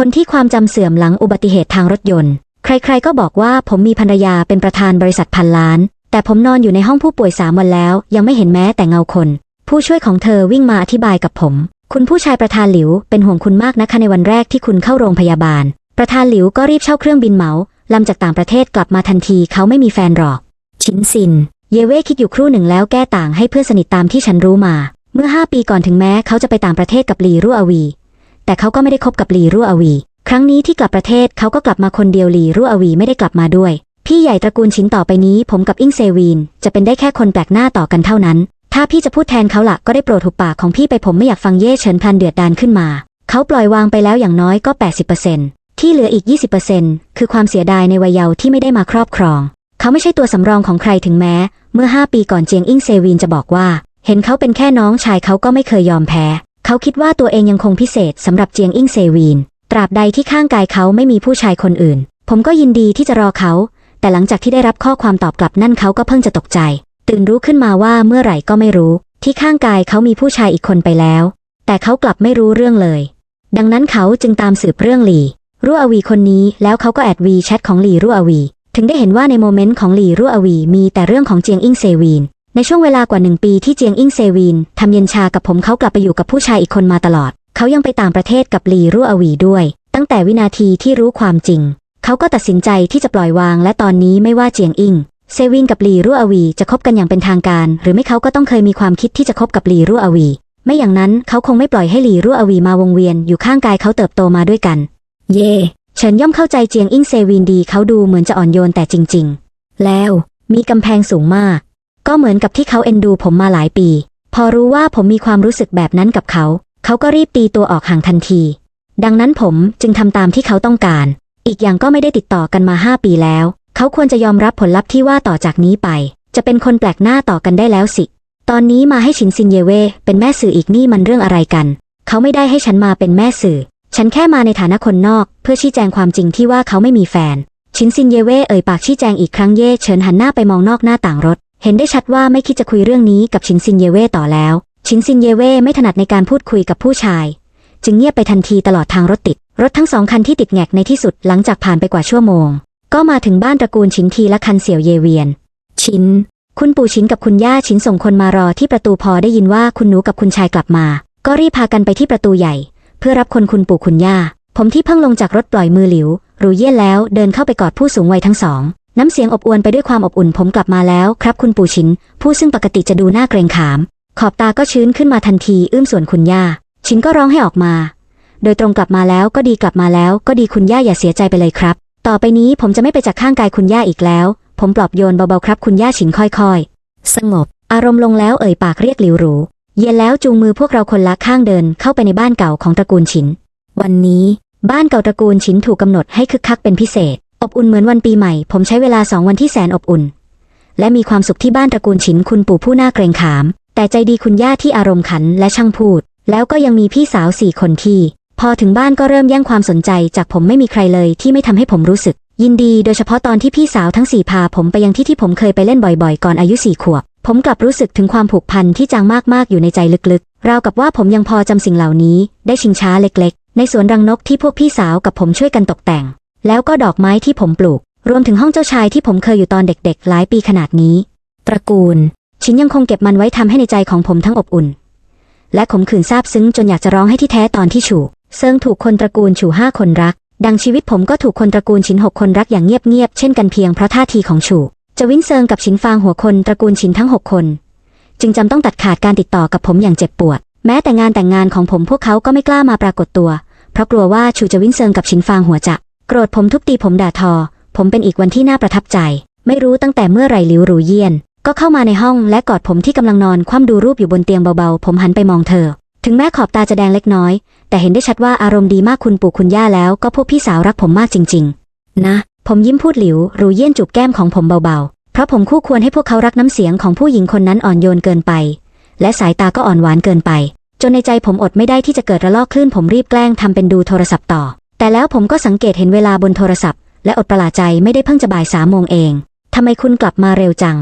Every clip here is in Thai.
คนที่ความจำเสื่อมหลังอุบัติเหตุทางรถยนต์ ใครๆก็บอกว่าผมมีภรรยาเป็นประธานบริษัทพันล้าน แต่ผมนอนอยู่ในห้องผู้ป่วยสามวันแล้ว ยังไม่เห็นแม้แต่เงาคน ผู้ช่วยของเธอวิ่งมาอธิบายกับผม คุณผู้ชายประธานหลิวเป็นห่วงคุณมากนะคะในวันแรกที่คุณเข้าโรงพยาบาล ประธานหลิวก็รีบเช่าเครื่องบินเหมาลำจากต่างประเทศกลับมาทันทีเขาไม่มีแฟนหรอก ชินซิน เยเว่คิดอยู่ครู่หนึ่งแล้วแก้ต่างให้เพื่อนสนิทตามที่ฉันรู้มา เมื่อห้าปีก่อนถึงแม้เขาจะไปต่างประเทศกับลีรุ่อวี แต่เขาก็ไม่ได้คบกับลีรุ่วอวี ครั้งนี้ที่กลับประเทศเขาก็กลับมาคนเดียวลีรุ่วอวีไม่ได้กลับมาด้วย พี่ใหญ่ตระกูลชินต่อไปนี้ ผมกับอิงเซวีน จะเป็นได้แค่คนแปลกหน้าต่อกันเท่านั้น ถ้าพี่จะพูดแทนเขาละก็ได้โปรดหุบปากของพี่ไปผมไม่อยากฟังเย่เฉินพลันเดือดดานขึ้นมา เขาปล่อยวางไปแล้วอย่างน้อยก็ 80%ที่เหลืออีก 20%คือความเสียดายในวัยเยาว์ที่ไม่ได้มาครอบครอง เขาไม่ใช่ตัวสำรองของใครถึงแม้ เมื่อ 5 ปีก่อนเจียงอิงเซวีนจะบอกว่า เห็นเขาเป็นแค่น้องชายเขาก็ไม่เคยยอมแพ้ เขาคิดว่าตัวเองยังคงพิเศษสำหรับเจียงอิงเซวีน ตราบใดที่ข้างกายเขาไม่มีผู้ชายคนอื่น ผมก็ยินดีที่จะรอเขา แต่หลังจากที่ได้รับข้อความตอบกลับนั่นเขาก็เพิ่งจะตกใจ ตื่นรู้ขึ้นมาว่าเมื่อไหร่ก็ไม่รู้ ที่ข้างกายเขามีผู้ชายอีกคนไปแล้ว แต่เขากลับไม่รู้เรื่องเลย ดังนั้นเขาจึงตามสืบเรื่องหลีรั่วอวีคนนี้แล้วเขาก็แอดวีแชทของหลีรั่วอวี ถึงได้เห็นว่าในโมเมนต์ของหลีรั่วอวีมีแต่เรื่องของเจียงอิงเซวีน ในช่วงเวลากว่าหนึ่งปีที่เจียงอิงเซวีนทำเย็นชากับผมเขากลับไปอยู่กับผู้ชายอีกคนมาตลอด เขายังไปต่างประเทศกับหลีรั่วอวีด้วย ตั้งแต่วินาทีที่รู้ความจริง เขาก็ตัดสินใจที่จะปล่อยวาง และตอนนี้ไม่ว่าเจียงอิงเซวินกับหลีรั่วอวีจะคบกันอย่างเป็นทางการ หรือไม่เขาก็ต้องเคยมีความคิดที่จะคบกับหลีรั่วอวี ไม่อย่างนั้นเขาคงไม่ปล่อยให้หลีรั่วอวีมาวงเวียนอยู่ข้างกายเขาเติบโตมาด้วยกัน เย่เฉินย่อมเข้าใจเจียงอิงเซวินดีเขาดูเหมือนจะอ่อนโยนแต่จริง ๆ แล้วมีกำแพงสูงมาก ก็เหมือนกับที่เขาเอ็นดูผมมาหลายปี พอรู้ว่าผมมีความรู้สึกแบบนั้นกับเขา เขาก็รีบตีตัวออกห่างทันที ดังนั้นผมจึงทำตามที่เขาต้องการ อีกอย่างก็ไม่ได้ติดต่อกันมาห้าปีแล้ว เขาควรจะยอมรับผลลัพธ์ที่ว่าต่อจากนี้ไป จะเป็นคนแปลกหน้าต่อกันได้แล้วสิ ตอนนี้มาให้ชินซินเยเวเป็นแม่สื่ออีกนี่มันเรื่องอะไรกัน เขาไม่ได้ให้ฉันมาเป็นแม่สื่อ ฉันแค่มาในฐานะคนนอก เพื่อชี้แจงความจริงที่ว่าเขาไม่มีแฟนชินซินเยเว่เอ่ยปากชี้แจงอีกครั้งเย่เฉินหันหน้าไปมองนอกหน้าต่างรถ เห็นได้ชัดว่าไม่คิดจะคุยเรื่องนี้กับชินซินเยเว่ต่อแล้ว ชินซินเยเว่ไม่ถนัดในการพูดคุยกับผู้ชาย จึงเงียบไปทันทีตลอดทางรถติด รถทั้งสองคันที่ติดแงกในที่สุดหลังจากผ่านไปกว่าชั่วโมง ก็มาถึงบ้านตระกูลชินทีและคันเสี่ยวเยเวียน ชิน คุณปู่ชินกับคุณย่าชินส่งคนมารอที่ประตูพอได้ยินว่าคุณหนูกับคุณชายกลับมา ก็รีบพากันไปที่ประตูใหญ่ เพื่อรับคนคุณปู่คุณย่า ผมที่เพิ่งลงจากรถปล่อยมือหลิว รู้เยี่ยนแล้วเดินเข้าไปกอดผู้สูงวัยทั้งสอง น้ำเสียงอบอวลไปด้วยความอบอุ่นผมกลับมาแล้วครับคุณปู่ชิน ผู้ซึ่งปกติจะดูหน้าเกรงขาม ขอบตาก็ชื้นขึ้นมาทันทีอื้มส่วนคุณย่า ชินก็ร้องให้ออกมา โดยตรงกลับมาแล้วก็ดีกลับมาแล้วก็ดีคุณย่าอย่าเสียใจไปเลยครับ ต่อไปนี้ผมจะไม่ไปจากข้างกายคุณย่าอีกแล้ว ผมปลอบโยนเบาๆครับคุณย่าชินค่อยๆ สงบ อารมณ์ลงแล้วเอ่ยปากเรียกหลิวหรูเย็นแล้วจูงมือพวกเราคนละข้างเดินเข้าไปในบ้านเก่าของตระกูลชิน วันนี้ บ้านเก่าตระกูลชินถูกกำหนดให้คึกคักเป็นพิเศษ อบอุ่นเหมือนวันปีใหม่ ผมใช้เวลาสองวันที่แสนอบอุ่น และมีความสุขที่บ้านตระกูลชินคุณปู่ผู้น่าเกรงขาม แต่ใจดีคุณย่าที่อารมณ์ขันและช่างพูด แล้วก็ยังมีพี่สาวสี่คนที่ พอถึงบ้านก็เริ่มแย่งความสนใจจากผมไม่มีใครเลยที่ไม่ทำให้ผมรู้สึก ยินดีโดยเฉพาะตอนที่พี่สาวทั้งสี่พาผมไปยังที่ที่ผมเคยไปเล่นบ่อยๆ ก่อนอายุสี่ขวบ ผมกลับรู้สึกถึงความผูกพันที่จางมากๆอยู่ในใจลึกๆราวกับว่าผมยังพอจำสิ่งเหล่านี้ ได้ชิงช้าเล็ก ๆ ในสวนรังนกที่พวกพี่สาวกับผมช่วยกันตกแต่ง แล้วก็ดอกไม้ที่ผมปลูก รวมถึงห้องเจ้าชายที่ผมเคยอยู่ตอนเด็กๆ หลายปีขนาดนี้ ตระกูล ชินยังคงเก็บมันไว้ทำให้ในใจของผมทั้งอบอุ่น และขมขื่นซาบซึ้งจนอยากจะร้องให้ที่แท้ตอนที่ฉูเซิงถูกคนตระกูลฉูห้าคนรัก ดังชีวิตผมก็ถูกคนตระกูลชินหกคนรักอย่างเงียบๆเช่นกันเพียงเพราะท่าทีของฉูจะวินเซิงกับชินฟางหัวคนตระกูลชินทั้งหกคน จึงจำต้องตัดขาดการติดต่อกับผมอย่างเจ็บปวด แม้แต่งานแต่งงานของผมพวกเขาก็ไม่กล้ามาปรากฏตัว เพราะกลัวว่าฉูจะวินเซิงกับชินฟางหัวจะ โกรธผมทุบตีผมด่าทอ ผมเป็นอีกวันที่น่าประทับใจ ไม่รู้ตั้งแต่เมื่อไรหลิวหรูเยียน ก็เข้ามาในห้องและกอดผมที่กำลังนอนคว่ำดูรูปอยู่บนเตียงเบาๆ ผมหันไปมองเธอ ถึงแม้ขอบตาจะแดงเล็กน้อย แต่เห็นได้ชัดว่าอารมณ์ดีมากคุณปู่คุณย่าแล้วก็พวกพี่สาวรักผมมากจริง ๆ นะ ผมยิ้มพูดหลิวหรูเยียนจูบแก้มของผมเบาๆ เพราะผมคู่ควรให้พวกเขารักน้ำเสียงของผู้หญิงคนนั้นอ่อนโยนเกินไป และสายตาก็อ่อนหวานเกินไป จนในใจผมอดไม่ได้ที่จะเกิดระลอกคลื่นผมรีบแกล้งทำเป็นดูโทรศัพท์ต่อ แต่แล้วผมก็สังเกตเห็นเวลาบนโทรศัพท์ และอดประหลาดใจไม่ได้เพิ่งจะบ่ายสามโมงเอง ทำไมคุณกลับมาเร็วจัง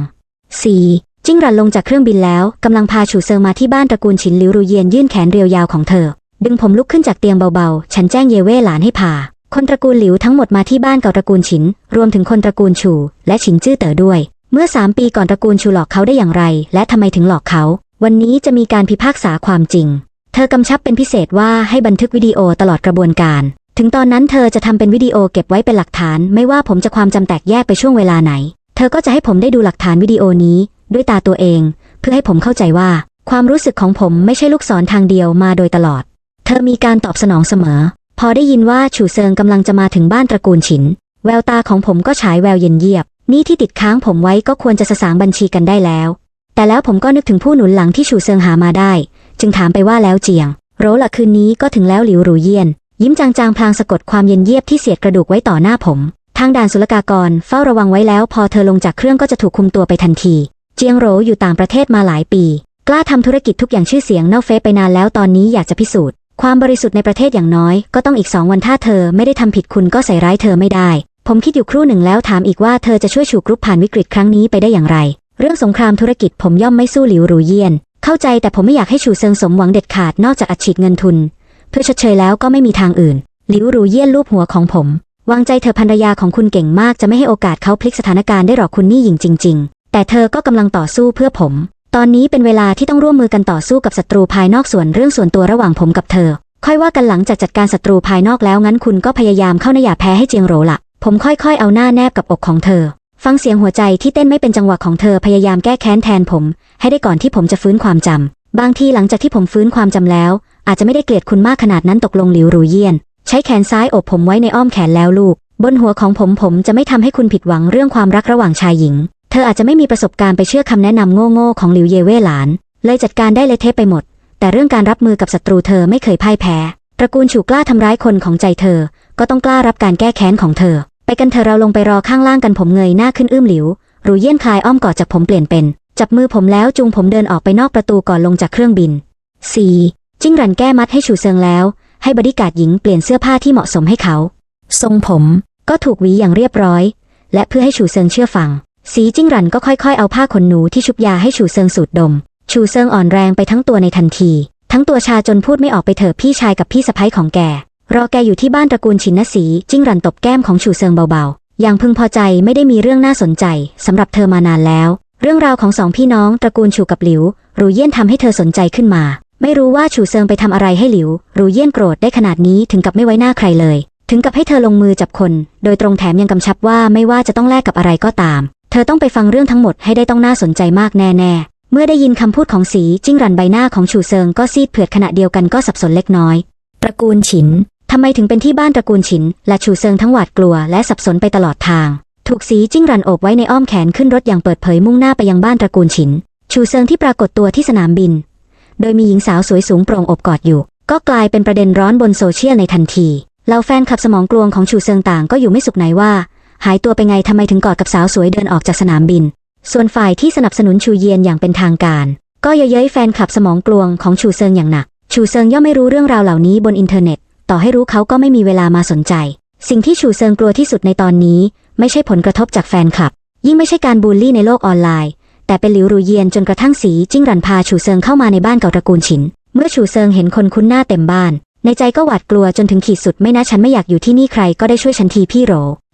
4. จิ้งหรันลงจากเครื่องบินแล้วกำลังพาฉูเซิงมาที่บ้านตระกูลฉินหลิวรูเยียนยื่นแขนเรียวยาวของเธอ ดึงผมลุกขึ้นจากเตียงเบาๆ ฉันแจ้งเยเว่หลานให้พา คนตระกูลหลิวทั้งหมดมาที่บ้านเก่าตระกูลฉิน รวมถึงคนตระกูลชูและฉินจื้อเต๋อด้วย เมื่อสามปีก่อนตระกูลชูหลอกเขาได้อย่างไร และทำไมถึงหลอกเขา วันนี้จะมีการพิพากษาความจริง เธอกำชับเป็นพิเศษว่าให้บันทึกวิดีโอตลอดกระบวนการ ถึงตอนนั้นเธอจะทำเป็นวิดีโอเก็บไว้เป็นหลักฐาน ไม่ว่าผมจะความจำแตกแยกไปช่วงเวลาไหน เธอก็จะให้ผมได้ดูหลักฐานวิดีโอนี้ ด้วยตาตัวเอง เพื่อให้ผมเข้าใจว่า ความรู้สึกของผมไม่ใช่ลูกศรทางเดียวมาโดยตลอด เธอมีการตอบสนองเสมอ พอได้ยินว่าฉูเซิงกำลังจะมาถึงบ้านตระกูลฉิน แววตาของผมก็ฉายแววเย็นเยียบ นี่ที่ติดค้างผมไว้ก็ควรจะสสางบัญชีกันได้แล้ว แต่แล้วผมก็นึกถึงผู้หนุนหลังที่ฉูเซิงหามาได้ จึงถามไปว่าแล้วเจียงโรละคืนนี้ก็ถึงแล้วหลิวหรูเยี่ยน ยิ้มจางๆพลางสะกดความเย็นเยียบที่เสียดกระดูกไว้ต่อหน้าผม ทางด่านศุลกากรเฝ้าระวังไว้แล้ว พอเธอลงจากเครื่องก็จะถูกคุมตัวไปทันที เจียงโหรอยู่ต่างประเทศมาหลายปี กล้าทำธุรกิจทุกอย่างชื่อเสียงเนอกเฟซไปนานแล้วตอนนี้อยากจะพิสูจน์ ความบริสุทธิ์ในประเทศอย่างน้อยก็ต้องอีกสองวันถ้าเธอไม่ได้ทำผิดคุณก็ใส่ร้ายเธอไม่ได้ ผมคิดอยู่ครู่หนึ่งแล้วถามอีกว่าเธอจะช่วยฉูกรุกผ่านวิกฤตครั้งนี้ไปได้อย่างไร เรื่องสงครามธุรกิจผมย่อมไม่สู้หลิวหรูเยียน เข้าใจแต่ผมไม่อยากให้ฉูเซิงสมหวังเด็ดขาดนอกจากอัดฉีดเงินทุน เพื่อชดเชยแล้วก็ไม่มีทางอื่นหลิวรูเยี่ยนลูบหัวของผม วางใจเธอภรรยาของคุณเก่งมากจะไม่ให้โอกาสเขาพลิกสถานการณ์ได้หรอกคุณนี่หญิงจริง ๆ แต่เธอก็กำลังต่อสู้เพื่อผม ตอนนี้เป็นเวลาที่ต้องร่วมมือกันต่อสู้กับศัตรูภายนอกส่วนเรื่องส่วนตัวระหว่างผมกับเธอ ค่อยว่ากันหลังจากจัดการศัตรูภายนอกแล้วงั้นคุณก็พยายามเข้าในอย่าแพ้ให้เจียงโรละผมค่อยๆ เอาหน้าแนบกับอกของเธอ ฟังเสียงหัวใจที่เต้นไม่เป็นจังหวะของเธอพยายามแก้แค้นแทนผม ให้ได้ก่อนที่ผมจะฟื้นความจำบางทีหลังจากที่ผมฟื้นความจำแล้ว อาจจะไม่ได้เกลียดคุณมากขนาดนั้นตกลงหลิวหรูเยียน ใช้แขนซ้ายอบผมไว้ในอ้อมแขนแล้วลูก บนหัวของผมผมจะไม่ทำให้คุณผิดหวังเรื่องความรักระหว่างชายหญิง เธออาจจะไม่มีประสบการณ์ไปเชื่อคำแนะนำโง่ๆของหลิวเยเว่หลาน เลยจัดการได้เละเทะไปหมด แต่เรื่องการรับมือกับศัตรูเธอไม่เคยพ่ายแพ้ตระกูลฉูกล้าทำร้ายคนของใจเธอ ก็ต้องกล้ารับการแก้แค้นของเธอ ไปกันเธอเราลงไปรอข้างล่างกันผมเงยหน้าขึ้นอื้มหลิวหรูเยี่ยนคลายอ้อมกอดจากผมเปลี่ยนเป็น จับมือผมแล้วจูงผมเดินออกไปนอกประตูก่อนลงจากเครื่องบิน 4. จิ้งรันแก้มัดให้ฉูเซิงแล้ว ให้บริการหญิงเปลี่ยนเสื้อผ้าที่เหมาะสมให้เขา ทรงผมก็ถูกหวีอย่างเรียบร้อย และเพื่อให้ฉูเซิงเชื่อฟัง สีจิ้งรันก็ค่อยๆ เอาผ้าขนหนูที่ชุบยาให้ฉูเซิงสูดดมฉูเซิงอ่อนแรงไปทั้งตัวในทันที ทั้งตัวชาจนพูดไม่ออกไปเถอะพี่ชายกับพี่สะใภ้ของแก รอแกอยู่ที่บ้านตระกูลชินนสีจิ้งรันตบแก้มของฉูเซิงเบาๆ อย่างพึงพอใจไม่ได้มีเรื่องน่าสนใจสำหรับเธอมานานแล้ว เรื่องราวของสองพี่น้องตระกูลฉูกับหลิวหรูเยี่ยนทำให้เธอสนใจขึ้นมาไม่รู้ว่าฉูเซิงไปทำอะไรให้หลิวหรูเยี่ยนโกรธได้ขนาดนี้ถึงกับไม่ไว้หน้าใครเลย ถึงกับให้เธอลงมือจับคน โดยตรงแถมยังกำชับว่าไม่ว่าจะต้องแลกกับอะไรก็ตาม เธอต้องไปฟังเรื่องทั้งหมดให้ได้ต้องน่าสนใจมากแน่ๆ เมื่อได้ยินคำพูดของสีจิ้งรันใบหน้าของฉูเซิงก็ซีดเผือดขณะเดียวกันก็สับสนเล็กน้อย ตระกูลฉินทำไมถึงเป็นที่บ้านตระกูลฉิน และฉูเซิงทั้งหวาดกลัวและสับสนไปตลอดทาง ถูกสีจิ้งรันโอบไว้ในอ้อมแขนขึ้นรถอย่างเปิดเผยมุ่งหน้าไปยังบ้านตระกูลฉินชูเซิงที่ปรากฏตัวที่สนามบิน โดยมีหญิงสาวสวยสูงโปร่งอบกอดอยู่ ก็กลายเป็นประเด็นร้อนบนโซเชียลในทันทีเหล่าแฟนขับสมองกลวงของชูเซิงต่างก็อยู่ไม่สุขไหนว่า หายตัวไปไงทำไมถึงกอดกับสาวสวยเดินออกจากสนามบิน ส่วนฝ่ายที่สนับสนุนชูเยียนอย่างเป็นทางการ ก็เย้ยแฟนขับสมองกลวงของชูเซิงอย่างหนัก ชูเซิงย่อมไม่รู้เรื่องราวเหล่านี้บนอินเทอร์เน็ต ต่อให้รู้เขาก็ไม่มีเวลามาสนใจ สิ่งที่ชูเซิงกลัวที่สุดในตอนนี้ ไม่ใช่ผลกระทบจากแฟนคลับ ยิ่งไม่ใช่การบูลลี่ในโลกออนไลน์ แต่เป็นหลิวรูเยียนจนกระทั่งสีจิ้งรันพาฉูเซิงเข้ามาในบ้านเก่าตระกูลฉิน เมื่อฉูเซิงเห็นคนคุ้นหน้าเต็มบ้าน ในใจก็หวาดกลัวจนถึงขีดสุดไม่นะฉันไม่อยากอยู่ที่นี่ใครก็ได้ช่วยฉันทีพี่โร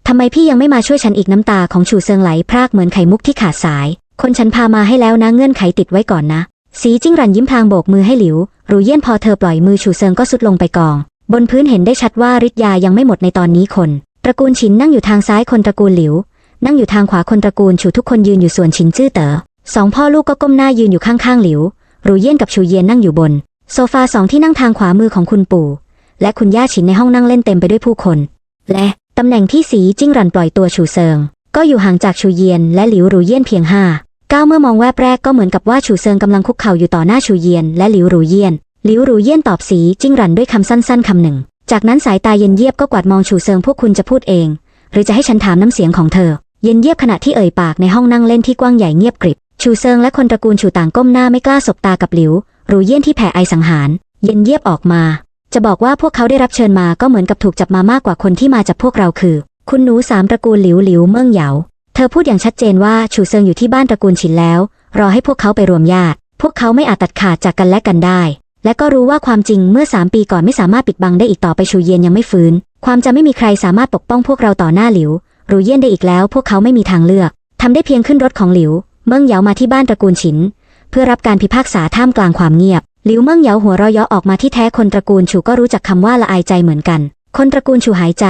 ทำไมพี่ยังไม่มาช่วยฉันอีกน้ำตาของฉูเซิงไหลพรากเหมือนไข่มุกที่ขาดสาย คนฉันพามาให้แล้วนะเงื่อนไขติดไว้ก่อนนะ สีจิ้งรันยิ้มพลางโบกมือให้หลิว รูเยี่ยนพอเธอปล่อยมือฉูเซิงก็สุดลงไปกอง บนพื้นเห็นได้ชัดว่าฤทธิ์ยายังไม่หมดในตอนนี้คน ตระกูลฉินนั่งอยู่ทางซ้ายคนตระกูลหลิว นั่งอยู่ทางขวาคนตระกูลฉูทุกคนยืนอยู่ส่วนฉินจื้อเต๋อสองพ่อลูกก็ก้มหน้ายืนอยู่ข้างๆหลิวหรูเยี่ยนกับชูเยียนนั่งอยู่บน โซฟาสองที่นั่งทางขวามือของคุณปู่ และคุณย่าฉินในห้องนั่งเล่นเต็มไปด้วยผู้คน และตำแหน่งที่สีจิ้งรันปล่อยตัวชูเซิง ก็อยู่ห่างจากชูเยียนและหลิวหรูเยี่ยนเพียงห้าก้าวเมื่อมองแวบแรกก็เหมือนกับว่าชูเซิงกำลังคุกเข่าอยู่ต่อหน้าชูเยียนและหลิวหรูเยี่ยนหลิวหรูเยี่ยนตอบสีจิ้งรันด้วยคำสั้นๆคำหนึ่ง จากนั้นสายตาเย็นเยียบก็กวาดมองชูเซิงพวกคุณจะพูดเอง หรือจะให้ฉันถามน้ำเสียงของเธอ เย็นเยียบขณะที่เอ่ยปากในห้องนั่งเล่นที่กว้างใหญ่เงียบกริบ ชูเซิงและคนตระกูลชูต่างก้มหน้าไม่กล้าสบตากับหลิว รูเยี่ยนที่แผ่ไอสังหาร เย็นเยียบออกมา จะบอกว่าพวกเขาได้รับเชิญมาก็เหมือนกับถูกจับมามากกว่าคนที่มาจากพวกเราคือ คุณหนูสามตระกูลหลิวหลิวเมิ่งเหยา เธอพูดอย่างชัดเจนว่าชูเซิงอยู่ที่บ้านตระกูลฉินแล้ว รอให้พวกเขาไปรวมญาติ พวกเขาไม่อาจตัดขาดจากกันและกันได้ และก็รู้ว่าความจริงเมื่อสามปีก่อนไม่สามารถปิดบังได้อีกต่อไปชูเยียนยังไม่ฟื้น ความจะไม่มีใครสามารถปกป้องพวกเราต่อหน้าหลิว รูเยี่ยนได้อีกแล้วพวกเขาไม่มีทางเลือกทำได้เพียงขึ้นรถของหลิว เมิ่งเหยามาที่บ้านตระกูลฉิน เพื่อรับการพิพากษาท่ามกลางความเงียบ หลิวเมิ่งเหยาหัวเราะเยาะออกมาที่แท้คนตระกูลฉูก็รู้จักคำว่าละอายใจเหมือนกัน คนตระกูลฉูหายใจ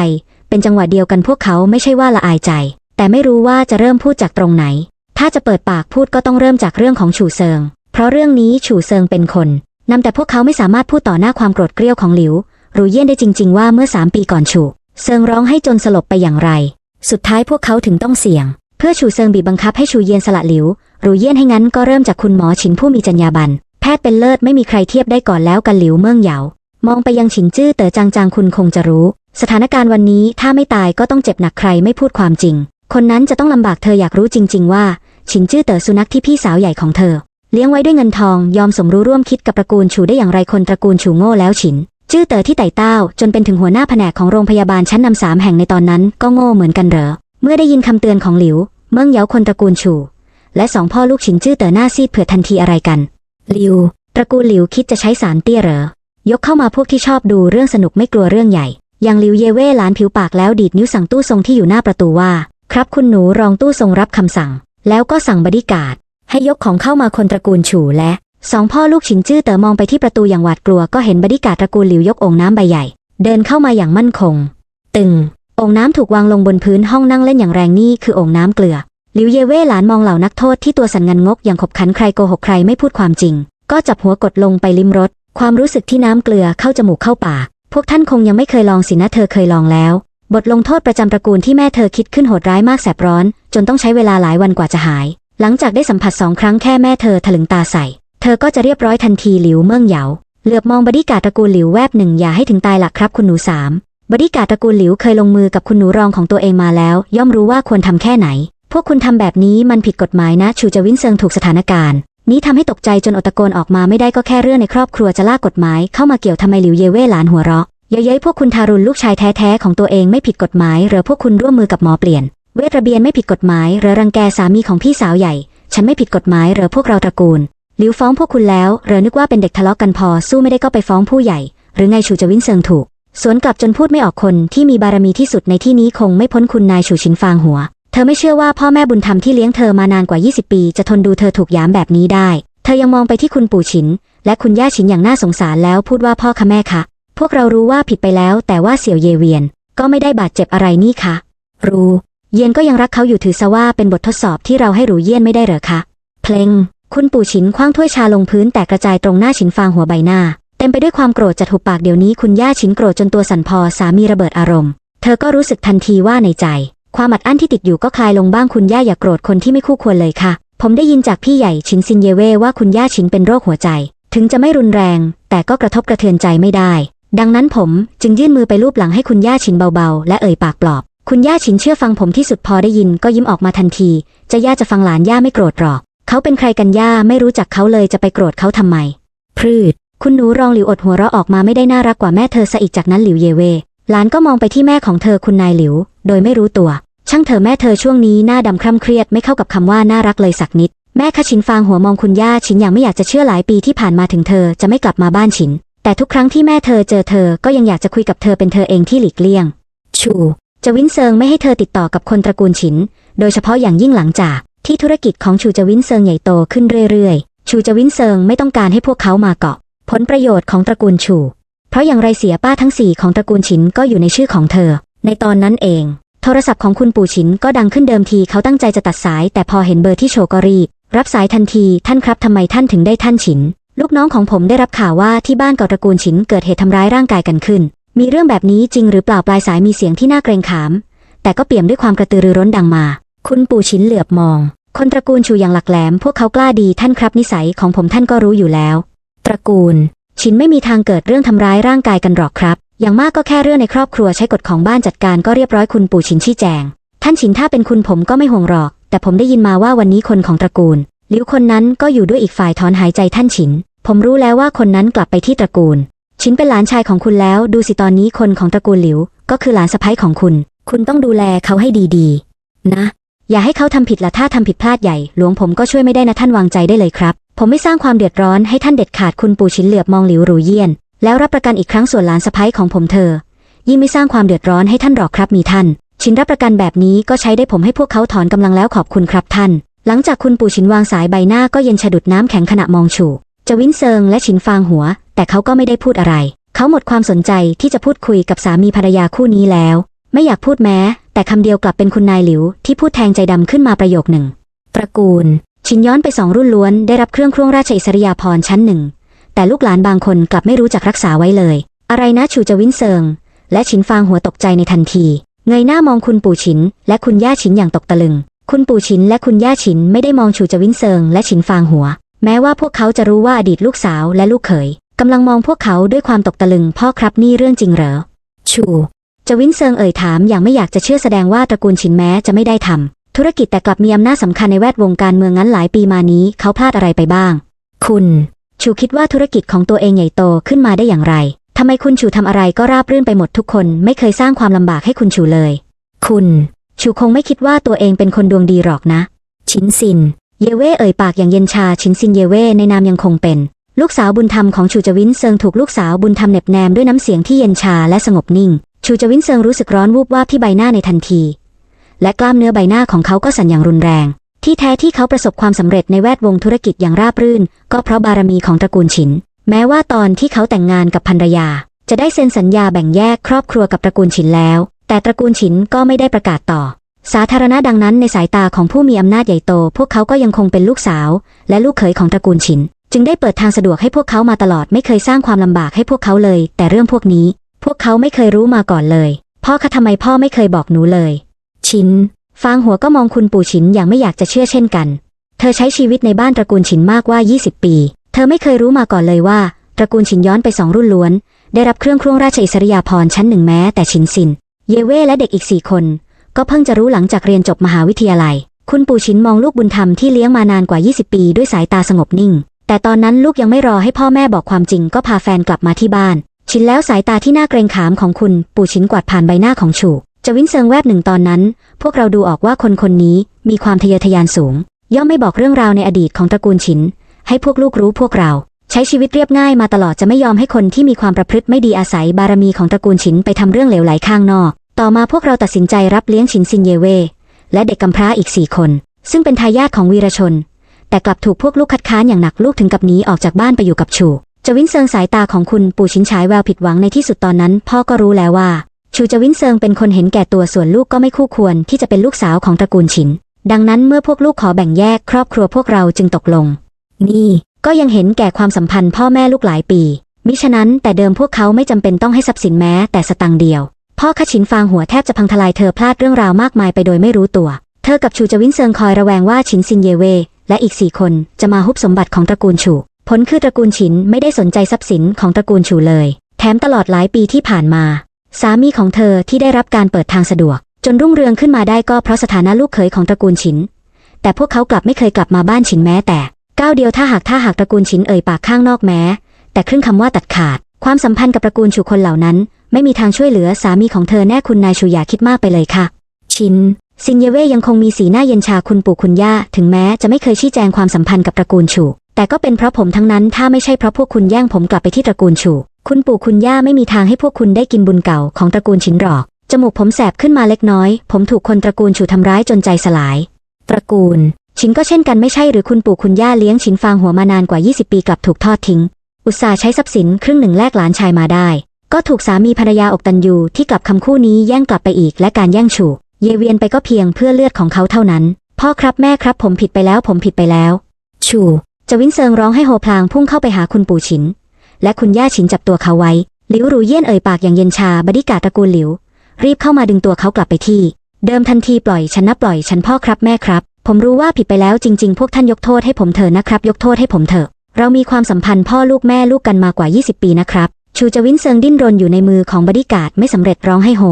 เป็นจังหวะเดียวกันพวกเขาไม่ใช่ว่าละอายใจ แต่ไม่รู้ว่าจะเริ่มพูดจากตรงไหน ถ้าจะเปิดปากพูดก็ต้องเริ่มจากเรื่องของฉูเซิง เพราะเรื่องนี้ฉูเซิงเป็นคนนำแต่พวกเขาไม่สามารถพูดต่อหน้าความโกรธเกรี้ยวของหลิว รู้เยี่ยนได้จริง ๆ ว่าเมื่อสามปีก่อนฉูเซิงร้องให้จนสลบไปอย่างไร สุดท้ายพวกเขาถึงต้องเสี่ยง เพื่อฉูเซิงบีบบังคับให้ฉูเยียนสละหลิวรูเยี่ยนให้งั้นก็เริ่มจากคุณหมอฉินผู้มีจรรยาบรรณแพทย์เป็นเลิศไม่มีใครเทียบได้ก่อนแล้วกันหลิวเมืองเหยามองไปยังฉินจื้อเต๋อจางๆคุณคงจะรู้ สถานการณ์วันนี้ถ้าไม่ตายก็ต้องเจ็บหนักใครไม่พูดความจริง คนนั้นจะต้องลำบากเธออยากรู้จริง ๆ ว่า ฉินจื้อเต๋อสุนัขที่พี่สาวใหญ่ของเธอ เลี้ยงไว้ด้วยเงินทองยอมสมรู้ร่วมคิดกับตระกูลฉูได้อย่างไรคนตระกูลฉูโง่แล้วฉิน จื้อเต๋อที่ไต่เต้าจนเป็นถึงหัวหน้าแผนกของโรงพยาบาลชั้นนำสามแห่งในตอนนั้นก็โง่เหมือนกันเหรอ เมื่อได้ยินคำเตือนของหลิว เมืองเหยาคนตระกูลฉูและสองพ่อลูกฉินจื้อเต๋อหน้าซีดเผื่อทันทีอะไรกัน หลิว ตระกูลหลิวคิดจะใช้สารเตี้ยเหรอ ยกเข้ามาพวกที่ชอบดูเรื่องสนุกไม่กลัวเรื่องใหญ่ อย่างหลิวเยเว่หลานผิวปากแล้วดีดนิ้วสั่งตู้ทรงที่อยู่หน้าประตูว่า ครับคุณหนูรองตู้ทรงรับคำสั่ง แล้วก็สั่งบดีการ์ดให้ยกของเข้ามาคนตระกูลฉูและ สองพ่อลูกฉินจื้อเต๋อมองไปที่ประตูอย่างหวาดกลัวก็เห็นบดีการตระกูลหลิวยกองน้ำใบใหญ่ เดินเข้ามาอย่างมั่นคง ตึงองน้ำถูกวางลงบนพื้นห้องนั่งเล่นอย่างแรงนี่คือองน้ำเกลือหลิวเยเว่หลานมองเหล่านักโทษที่ตัวสันงันงกอย่างขบขันใครโกหกใครไม่พูดความจริง ก็จับหัวกดลงไปลิ้มรสความรู้สึกที่น้ำเกลือเข้าจมูกเข้าปากพวกท่านคงยังไม่เคยลองสินะเธอเคยลองแล้ว บทลงโทษประจำตระกูลที่แม่เธอคิดขึ้นโหดร้ายมากแสบร้อน จนต้องใช้เวลาหลายวันกว่าจะหาย หลังจากได้สัมผัสสองครั้งแค่แม่เธอถลึงตาใส่ เธอก็จะเรียบร้อยทันทีหลิวเมิ่งเหยาเหลือบมองบดีกาตระกูลหลิวแวบหนึ่งอย่าให้ถึงตายหลักครับคุณหนูสามบดีกาตระกูลหลิวเคยลงมือกับคุณหนูรองของตัวเองมาแล้ว ย่อมรู้ว่าควรทำแค่ไหน พวกคุณทำแบบนี้มันผิดกฎหมายนะ ชูจวินเซิงถูกสถานการณ์ นี้ทำให้ตกใจจนอดตะโกนออกมาไม่ได้ก็แค่เรื่องในครอบครัวจะลากกฎหมายเข้ามาเกี่ยวทำไมหลิวเยเว่หลานหัวเราะเย้ยพวกคุณทารุณลูกชายแท้ๆของตัวเองไม่ผิดกฎหมายหรือพวกคุณร่วมมือกับหมอเปลี่ยน เวทระเบียนไม่ผิดกฎหมายหรือรังแกสามีของพี่สาวใหญ่ ฉันไม่ผิดกฎหมายหรือพวกเราตระกูล หลิวฟ้องพวกคุณแล้วหรอนึกว่าเป็นเด็กทะเลาะกันพอสู้ไม่ได้ก็ไปฟ้องผู้ใหญ่ หรือไงชูจวินเซิงถูก สวนกลับจนพูดไม่ออกคนที่มีบารมีที่สุดในที่นี้คงไม่พ้นคุณนายชูชินฟางหัว เธอไม่เชื่อว่าพ่อแม่บุญธรรมที่เลี้ยงเธอมานานกว่า 20 ปี จะทนดูเธอถูกย้ำแบบนี้ได้ เธอยังมองไปที่คุณปู่ฉิน และคุณย่าฉินอย่างน่าสงสารแล้วพูดว่าพ่อคะแม่คะพวกเรารู้ว่าผิดไปแล้วแต่ว่าเสี่ยวเยเวียน ก็ไม่ได้บาดเจ็บอะไรนี่คะรู้ เยียนก็ยังรักเขาอยู่ถือซะว่าเป็นบททดสอบที่เราให้รู้เยี่ยนไม่ได้เหรอคะ เพลง คุณปู่ฉินคว้างถ้วยชาลงพื้นแตกกระจายตรงหน้าฉินฟางหัวใบหน้า เต็มไปด้วยความโกรธจะถูกปากเดี๋ยวนี้คุณย่าฉินโกรธจนตัวสั่นพอสามีระเบิดอารมณ์ เธอก็รู้สึกทันทีว่าในใจ ความอัดอั้นที่ติดอยู่ก็คลายลงบ้างคุณย่าอย่าโกรธคนที่ไม่คู่ควรเลยค่ะ ผมได้ยินจากพี่ใหญ่ชินซินเยเว่ว่าคุณย่าชินเป็นโรคหัวใจ ถึงจะไม่รุนแรง แต่ก็กระทบกระเทือนใจไม่ได้ ดังนั้นผมจึงยื่นมือไปลูบหลังให้คุณย่าชินเบาๆ และเอ่ยปากปลอบ คุณย่าชินเชื่อฟังผมที่สุดพอได้ยินก็ยิ้มออกมาทันที จะย่าจะฟังหลานย่าไม่โกรธหรอก เขาเป็นใครกันย่าไม่รู้จักเขาเลยจะไปโกรธเขาทำไม พืช คุณหนูรองหลิวอดหัวเราะออกมาไม่ได้น่ารักกว่าแม่เธอซะอีกจากนั้นหลิวเยเว่หลานก็มองไปที่แม่ของเธอคุณนายหลิว โดยไม่รู้ตัว ช่างเธอแม่เธอช่วงนี้หน้าดำคร่ำเครียดไม่เข้ากับคำว่าน่ารักเลยสักนิด แม่คะชินฟางหัวมองคุณย่าชินอย่างไม่อยากจะเชื่อหลายปีที่ผ่านมาถึงเธอจะไม่กลับมาบ้านชิน แต่ทุกครั้งที่แม่เธอเจอเธอก็ยังอยากจะคุยกับเธอเป็นเธอเองที่หลีกเลี่ยง ชูจวินเซิงไม่ให้เธอติดต่อกับคนตระกูลฉิน โดยเฉพาะอย่างยิ่งหลังจาก ที่ธุรกิจของชูจวินเซิงใหญ่โตขึ้นเรื่อยๆ ชูจวินเซิงไม่ต้องการให้พวกเขามาเกาะ ผลประโยชน์ของตระกูลชู เพราะอย่างไรเสียป้าทั้งสี่ของตระกูลฉินก็อยู่ในชื่อของเธอ ในตอนนั้นเอง โทรศัพท์ของคุณปู่ฉินก็ดังขึ้นเดิมทีเขาตั้งใจจะตัดสาย แต่พอเห็นเบอร์ที่โชก็รีบรับสายทันทีท่านครับทำไมท่านถึงได้ท่านฉิน ลูกน้องของผมได้รับข่าวว่าที่บ้านเก่าตระกูลฉินเกิดเหตุทำร้ายร่างกายกันขึ้น มีเรื่องแบบนี้จริงหรือเปล่าปลายสายมีเสียงที่น่าเกรงขาม แต่ก็เปี่ยมด้วยความกระตือรือร้นดังมา คุณปู่ฉินเหลือบมอง คนตระกูลชูอย่างหลักแหลม พวกเขากล้าดีท่านครับนิสัยของผมท่านก็รู้อยู่แล้ว ตระกูลฉินไม่มีทางเกิดเรื่องทำร้ายร่างกายกันหรอกครับ อย่างมากก็แค่เรื่องในครอบครัวใช้กฎของบ้านจัดการก็เรียบร้อยคุณปู่ฉินชี้แจง ท่านฉินถ้าเป็นคุณผมก็ไม่ห่วงหรอก แต่ผมได้ยินมาว่าวันนี้คนของตระกูลหลิวคนนั้นก็อยู่ด้วยอีกฝ่ายถอนหายใจท่านฉิน ผมรู้แล้วว่าคนนั้นกลับไปที่ตระกูลฉินเป็นหลานชายของคุณแล้ว ดูสิตอนนี้คนของตระกูลหลิว ก็คือหลานสะใภ้ของคุณ คุณต้องดูแลเขาให้ดีๆ นะ อย่าให้เขาทำผิดละถ้าทำผิดพลาดใหญ่ หลวงผมก็ช่วยไม่ได้นะท่านวางใจได้เลยครับ ผมไม่สร้างความเดือดร้อนให้ท่านเด็ดขาดคุณปู่ชินเหลือบมองหลิวหรูเยี่ยน แล้วรับประกันอีกครั้งส่วนหลานสะพ้ยของผมเธอ ยิ่งไม่สร้างความเดือดร้อนให้ท่านหรอกครับมีท่าน ชินรับประกันแบบนี้ก็ใช้ได้ผมให้พวกเขาถอนกำลังแล้วขอบคุณครับท่าน หลังจากคุณปู่ชินวางสายใบหน้าก็เย็นฉดุดน้ำแข็งขณะมองชูจะวินเซิงและชินฟางหัว แต่เขาก็ไม่ได้พูดอะไร เขาหมดความสนใจที่จะพูดคุยกับสามีภรรยาคู่นี้แล้ว ไม่อยากพูดแม้ แต่คำเดียวกลับเป็นคุณนายหลิวที่พูดแทงใจดำขึ้นมาประโยคหนึ่งตระกูล ชินย้อนไปสองรุ่นล้วนได้รับเครื่องครวงราชอิสริยาภรณ์ชั้นหนึ่งแต่ลูกหลานบางคนกลับไม่รู้จักรักษาไว้เลย อะไรนะชูจวินเซิง และชินฟางหัวตกใจในทันที เงยหน้ามองคุณปู่ชิน และคุณย่าชินอย่างตกตะลึง คุณปู่ชินและคุณย่าชินไม่ได้มองชูจวินเซิงและชินฟางหัว แม้ว่าพวกเขาจะรู้ว่าอดีตลูกสาวและลูกเขยกำลังมองพวกเขาด้วยความตกตะลึงพ่อครับนี่เรื่องจริงเหรอ ชู จะวินเซิงเอ่ยถามอย่างไม่อยากจะเชื่อแสดงว่าตระกูลชินแม้จะไม่ได้ทำธุรกิจแต่กลับมีอำนาจสำคัญในแวดวงการเมืองงั้นหลายปีมานี้เขาพลาดอะไรไปบ้าง คุณ ชูคิดว่าธุรกิจของตัวเองใหญ่โตขึ้นมาได้อย่างไรทำไมคุณชูทำอะไรก็ราบรื่นไปหมดทุกคน ไม่เคยสร้างความลำบากให้คุณชูเลย คุณ ชูคงไม่คิดว่าตัวเองเป็นคนดวงดีหรอกนะ ชินซิน เยเว่เอ่ยปากอย่างเย็นชาชินซินเยเว่ในนามยังคงเป็น ลูกสาวบุญธรรมของชูจวินเซิงถูกลูกสาวบุญธรรมเหน็บแนมด้วยน้ำเสียงที่เย็นชาและสงบนิ่ง ชูจวินเซิงรู้สึกร้อนวูบวาบที่ใบหน้าในทันที และกล้ามเนื้อใบหน้าของเขาก็สั่นอย่างรุนแรง ที่แท้ที่เขาประสบความสำเร็จในแวดวงธุรกิจอย่างราบรื่น ก็เพราะบารมีของตระกูลฉิน แม้ว่าตอนที่เขาแต่งงานกับภรรยา จะได้เซ็นสัญญาแบ่งแยกครอบครัวกับตระกูลฉินแล้ว แต่ตระกูลฉินก็ไม่ได้ประกาศต่อ สาธารณะดังนั้นในสายตาของผู้มีอำนาจใหญ่โต พวกเขาก็ยังคงเป็นลูกสาว และลูกเขยของตระกูลฉิน จึงได้เปิดทางสะดวกให้พวกเขามาตลอดไม่เคยสร้างความลำบากให้พวกเขาเลย แต่เรื่องพวกนี้ พวกเขาไม่เคยรู้มาก่อนเลย พ่อคะทำไมพ่อไม่เคยบอกหนูเลย ชินฟางหัวก็มองคุณปู่ฉินอย่างไม่อยากจะเชื่อเช่นกัน เธอใช้ชีวิตในบ้านตระกูลฉินมากว่า 20 ปี เธอไม่เคยรู้มาก่อนเลยว่า ตระกูลฉินย้อนไปสองรุ่นล้วน ได้รับเครื่องครวงราชอิสริยาภรณ์ชั้นหนึ่งแม้แต่ฉินซิน เยเว่และเด็กอีกสี่คน ก็เพิ่งจะรู้หลังจากเรียนจบมหาวิทยาลัย คุณปู่ฉินมองลูกบุญธรรมที่เลี้ยงมานานกว่า 20 ปีด้วยสายตาสงบนิ่ง แต่ตอนนั้นลูกยังไม่รอให้พ่อแม่บอกความจริงก็พาแฟนกลับมาที่บ้าน ชินแล้วสายตาที่น่าเกรงขามของคุณ ปู่ชินกวาดผ่านใบหน้าของฉูจวินเซิงแวบหนึ่งตอนนั้น พวกเราดูออกว่าคนคนนี้มีความทะเยอทะยานสูง ย่อมไม่บอกเรื่องราวในอดีตของตระกูลฉิน ให้พวกลูกรู้พวกเรา ใช้ชีวิตเรียบง่ายมาตลอดจะไม่ยอมให้คนที่มีความประพฤติไม่ดีอาศัยบารมีของตระกูลฉินไปทำเรื่องเหลวไหลข้างนอก ต่อมาพวกเราตัดสินใจรับเลี้ยงฉินซินเยเว่และเด็กกำพร้าอีกสี่คน ซึ่งเป็นทายาทของวีรชน แต่กลับถูกพวกลูกคัดค้านอย่างหนักลูกถึงกับหนีออกจากบ้านไปอยู่กับชู จวินเซิงสายตาของคุณปู่ชินฉายแววผิดหวังในที่สุดตอนนั้น พ่อก็รู้แล้วว่า ชูจวินเซิงเป็นคนเห็นแก่ตัวส่วนลูกก็ไม่คู่ควรที่จะเป็นลูกสาวของตระกูลฉิน ดังนั้นเมื่อพวกลูกขอแบ่งแยกครอบครัวพวกเราจึงตกลง นี่ก็ยังเห็นแก่ความสัมพันธ์พ่อแม่ลูกหลายปี มิฉะนั้นแต่เดิมพวกเขาไม่จำเป็นต้องให้ทรัพย์สินแม้แต่สตังค์เดียว พ่อขชินฟางหัวแทบจะพังทลายเธอพลาดเรื่องราวมากมายไปโดยไม่รู้ตัว เธอกับชูจวินเซิงคอยระแวงว่าชินซินเยเวและอีกสี่คนจะมาฮุบสมบัติของตระกูลฉู ผลคือตระกูลฉินไม่ได้สนใจทรัพย์สินของตระกูลฉูเลย แถมตลอดหลายปีที่ผ่านมา สามีของเธอที่ได้รับการเปิดทางสะดวก จนรุ่งเรืองขึ้นมาได้ก็เพราะสถานะลูกเขยของตระกูลฉิน แต่พวกเขากลับไม่เคยกลับมาบ้านฉินแม้แต่ก้าวเดียวถ้าหากถ้าหากตระกูลฉินเอ่ยปากข้างนอกแม้ แต่ครึ่งคำว่าตัดขาด ความสัมพันธ์กับตระกูลฉูคนเหล่านั้น ไม่มีทางช่วยเหลือสามีของเธอแน่คุณนายชูอย่าคิดมากไปเลยค่ะ ชินซินเยเว่ยังคงมีสีหน้าเย็นชาคุณปู่คุณย่าถึงแม้จะไม่เคยชี้แจงความสัมพันธ์กับตระกูลฉู แต่ก็เป็นเพราะผมทั้งนั้นถ้าไม่ใช่เพราะพวกคุณแย่งผมกลับไปที่ตระกูลฉูคุณปู่คุณย่าไม่มีทางให้พวกคุณได้กินบุญเก่าของตระกูลฉินหรอก จมูกผมแสบขึ้นมาเล็กน้อย ผมถูกคนตระกูลฉูทำร้ายจนใจสลาย ตระกูลฉินก็เช่นกันไม่ใช่หรือคุณปู่คุณย่าเลี้ยงฉินฟางหัวมานานกว่า 20 ปีกลับถูกทอดทิ้ง อุตส่าห์ใช้ทรัพย์สินครึ่งหนึ่งแลกหลานชายมาได้ ก็ถูกสามีภรรยาอกตันยูที่กลับคำคู่นี้แย่งกลับไปอีกและการแย่งฉูเยเวียนไปก็เพียงเพื่อเลือดของเขาเท่านั้น พ่อครับแม่ครับผมผิดไปแล้วผมผิดไปแล้ว ชู จวินเซิงร้องให้โฮพลางพุ่งเข้าไปหาคุณปู่ฉิน และคุณย่าฉินจับตัวเขาไว้หลิวรูเยี่ยนเอ่ยปากอย่างเย็นชาบดิกาตระกูลหลิว รีบเข้ามาดึงตัวเขากลับไปที่ เดิมทันทีปล่อยฉันนะปล่อยฉันพ่อครับแม่ครับ ผมรู้ว่าผิดไปแล้วจริง ๆ พวกท่านยกโทษให้ผมเถอะนะครับ ยกโทษให้ผมเถอะ เรามีความสัมพันธ์พ่อลูกแม่ลูกกันมากว่า 20 ปีนะครับ ชูจวินเซิงดิ้นรนอยู่ในมือของบดิกาดไม่สำเร็จร้องให้โฮ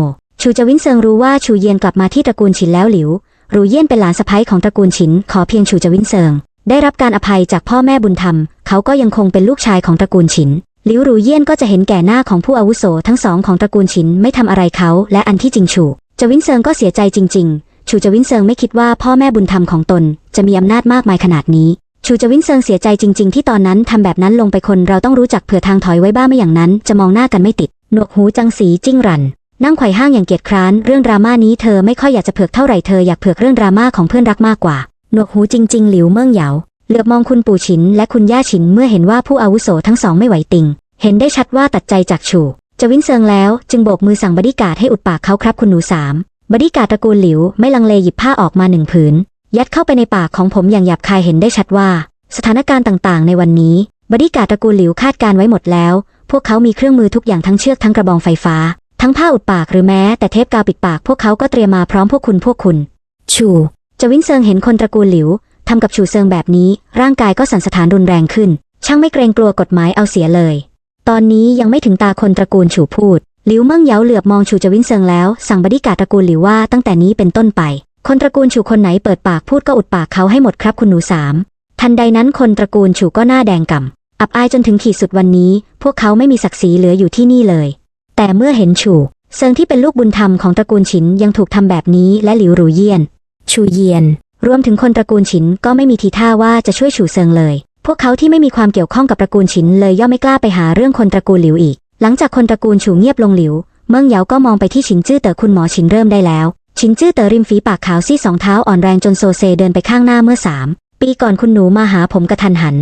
ชูจวินเซิงรู้ว่าชูเยียนกลับมาที่ตระกูลฉินแล้วหลิว รูเยี่ยนเป็นหลานสะใภ้ของตระกูลฉิน ขอเพียงชูจวินเซิง ได้รับการอภัยจากพ่อแม่บุญธรรม เขาก็ยังคงเป็นลูกชายของตระกูลฉินหลิวรูเยี่ยนก็จะเห็นแก่หน้าของผู้อาวุโสทั้งสองของตระกูลฉินไม่ทำอะไรเขา และอันที่จริงชูจวินเซิงก็เสียใจจริง ๆ ชูจวินเซิงไม่คิดว่าพ่อแม่บุญธรรมของตน จะมีอำนาจมากมายขนาดนี้ชูจวินเซิงเสียใจจริง ๆ ที่ตอนนั้นทำแบบนั้นลงไปคนเราต้องรู้จักเผื่อทางถอยไว้บ้างไม่อย่างนั้น จะมองหน้ากันไม่ติด หนวกหูจังสีจิ้งรัน นั่งไขว่ห้างอย่างเกียจคร้าน เรื่องดราม่านี้เธอไม่ค่อยอยากจะเผือกเท่าไหร่เธออยากเผือกเรื่องดราม่าของเพื่อนรักมากกว่า หนวกหูจริง ๆ หลิวเมิ่งเหยาเหลือบมองคุณปู่ฉินและคุณย่าฉินเมื่อเห็นว่าผู้อาวุโสทั้งสองไม่ไหวติง เห็นได้ชัดว่าตัดใจจากชูจะวินเซิงแล้วจึงโบกมือสั่งบดีการ์ดให้อุดปากเขาครับคุณหนูสามบดีการ์ดตระกูลหลิวไม่ลังเลหยิบผ้าออกมาหนึ่งผืน ยัดเข้าไปในปากของผมอย่างหยาบคายเห็นได้ชัดว่า สถานการณ์ต่างๆ ในวันนี้บดีการ์ดตระกูลหลิวคาดการไว้หมดแล้ว พวกเขามีเครื่องมือทุกอย่างทั้งเชือกทั้งกระบองไฟฟ้า ทั้งผ้าอุดปากหรือแม้แต่เทปกาวปิดปากพวกเขาก็เตรียมมาพร้อมพวกคุณพวกคุณ ชู จวินเซิงเห็นคนตระกูลหลิวทำกับชูเซิงแบบนี้ ร่างกายก็สั่นสะท้านรุนแรงขึ้น ช่างไม่เกรงกลัวกฎหมายเอาเสียเลย ตอนนี้ยังไม่ถึงตาคนตระกูลฉูพูดหลิวเมิ่งเหยาเหลือบมองฉูจวินเซิงแล้ว สั่งบดีกาตระกูลหลิวว่าตั้งแต่นี้เป็นต้นไป คนตระกูลฉูคนไหนเปิดปากพูดก็อุดปากเขาให้หมดครับคุณหนูสามทันใดนั้นคนตระกูลฉูก็หน้าแดงก่ำอับอายจนถึงขีดสุดวันนี้ พวกเขาไม่มีศักดิ์ศรีเหลืออยู่ที่นี่เลย แต่เมื่อเห็นฉูเซิงที่เป็นลูกบุญธรรมของตระกูลฉินยังถูกทำแบบนี้และหลิวรูเยี่ยน ชูเยียน รวมถึงคนตระกูลฉินก็ไม่มีทีท่าว่าจะช่วยฉูเซิงเลย พวกเขาที่ไม่มีความเกี่ยวข้องกับตระกูลฉินเลยย่อมไม่กล้าไปหาเรื่องคนตระกูลหลิวอีก หลังจากคนตระกูลฉูเงียบลงหลิว เมืองเหยาก็มองไปที่ฉินจื้อเต๋อคุณหมอฉินเริ่มได้แล้ว ฉินจื้อเต๋อริมฝีปากขาวซี่สองเท้าอ่อนแรงจนโซเซเดินไปข้างหน้าเมื่อสามปีก่อนคุณหนูมาหาผมกระทันหัน